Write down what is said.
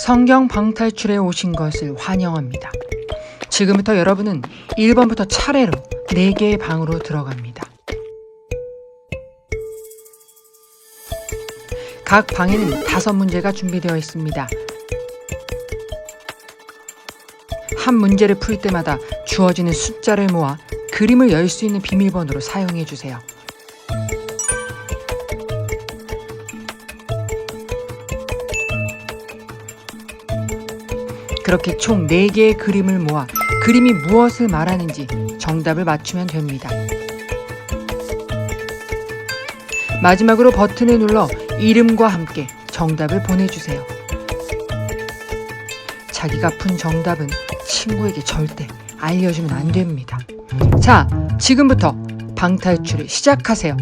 성경 방탈출에 오신 것을 환영합니다. 지금부터 여러분은 1번부터 차례로 4개의 방으로 들어갑니다. 각 방에는 다섯 문제가 준비되어 있습니다. 한 문제를 풀 때마다 주어지는 숫자를 모아 그림을 열 수 있는 비밀번호로 사용해 주세요. 그렇게 총 4개의 그림을 모아 그림이 무엇을 말하는지 정답을 맞추면 됩니다. 마지막으로 버튼을 눌러 이름과 함께 정답을 보내주세요. 자기가 푼 정답은 친구에게 절대 알려주면 안 됩니다. 자, 지금부터 방탈출을 시작하세요.